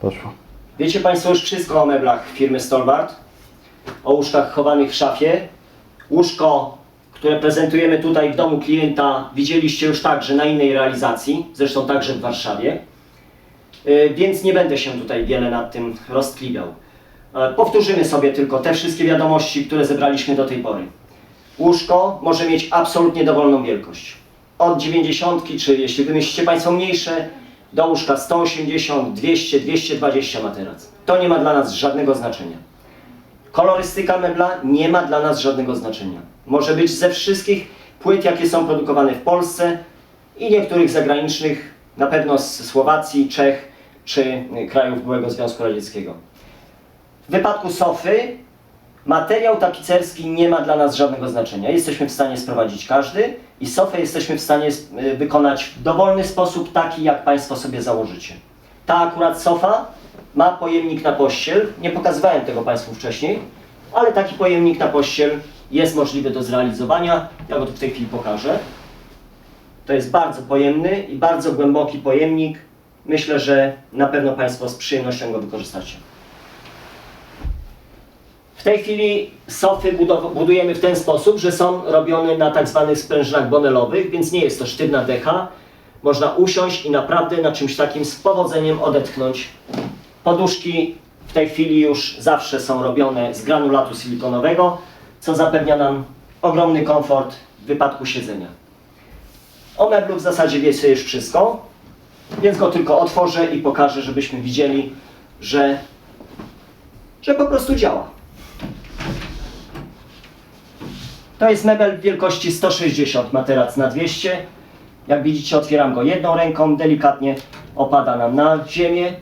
Poszło. Wiecie Państwo już wszystko o meblach firmy Stolbart, o łóżkach chowanych w szafie. Łóżko, które prezentujemy tutaj w domu klienta, widzieliście już także na innej realizacji, zresztą także w Warszawie. Yy, Więc nie będę się tutaj wiele nad tym roztkliwiał. E, Powtórzymy sobie tylko te wszystkie wiadomości, które zebraliśmy do tej pory. Łóżko może mieć absolutnie dowolną wielkość. Od 90, czy jeśli wymyślicie Państwo mniejsze, do łóżka 180, 200, 220 materac. To nie ma dla nas żadnego znaczenia. Kolorystyka mebla nie ma dla nas żadnego znaczenia. Może być ze wszystkich płyt, jakie są produkowane w Polsce i niektórych zagranicznych, na pewno z Słowacji, Czech czy krajów byłego Związku Radzieckiego. W wypadku sofy materiał tapicerski nie ma dla nas żadnego znaczenia. Jesteśmy w stanie sprowadzić każdy i sofę jesteśmy w stanie y, wykonać w dowolny sposób, taki jak Państwo sobie założycie. Ta akurat sofa ma pojemnik na pościel. Nie pokazywałem tego Państwu wcześniej, ale taki pojemnik na pościel jest możliwy do zrealizowania. Ja go tu w tej chwili pokażę. To jest bardzo pojemny i bardzo głęboki pojemnik. Myślę, że na pewno Państwo z przyjemnością go wykorzystacie. W tej chwili sofy budujemy w ten sposób, że są robione na tak zwanych sprężynach bonelowych, więc nie jest to sztywna decha. Można usiąść i naprawdę na czymś takim z powodzeniem odetchnąć. Poduszki w tej chwili już zawsze są robione z granulatu silikonowego, co zapewnia nam ogromny komfort w wypadku siedzenia. O meblu w zasadzie wiecie już wszystko, więc go tylko otworzę i pokażę, żebyśmy widzieli, że, że po prostu działa. To jest mebel wielkości 160 materac na 200. Jak widzicie, otwieram go jedną ręką, delikatnie opada nam na ziemię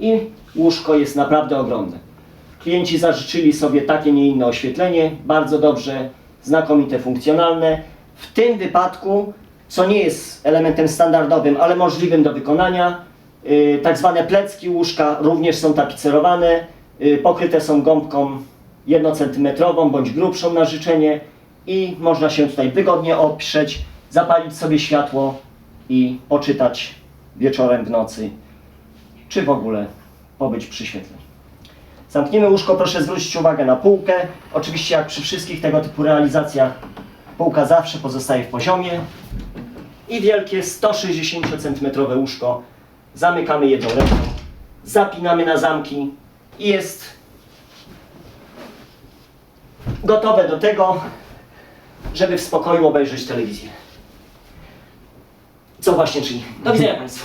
i łóżko jest naprawdę ogromne. Klienci zażyczyli sobie takie, nie inne oświetlenie, bardzo dobrze, znakomite, funkcjonalne. W tym wypadku, co nie jest elementem standardowym, ale możliwym do wykonania, yy, tak zwane plecki łóżka również są tapicerowane, yy, pokryte są gąbką 1 cm bądź grubszą na życzenie i można się tutaj wygodnie oprzeć, zapalić sobie światło i poczytać wieczorem w nocy, czy w ogóle pobyć przy świetle. Zamkniemy łóżko, proszę zwrócić uwagę na półkę. Oczywiście jak przy wszystkich tego typu realizacjach półka zawsze pozostaje w poziomie. I wielkie 160 cm łóżko zamykamy jedną ręką, zapinamy na zamki i jest gotowe do tego, żeby w spokoju obejrzeć telewizję. Co właśnie czyni. Do widzenia Państwu.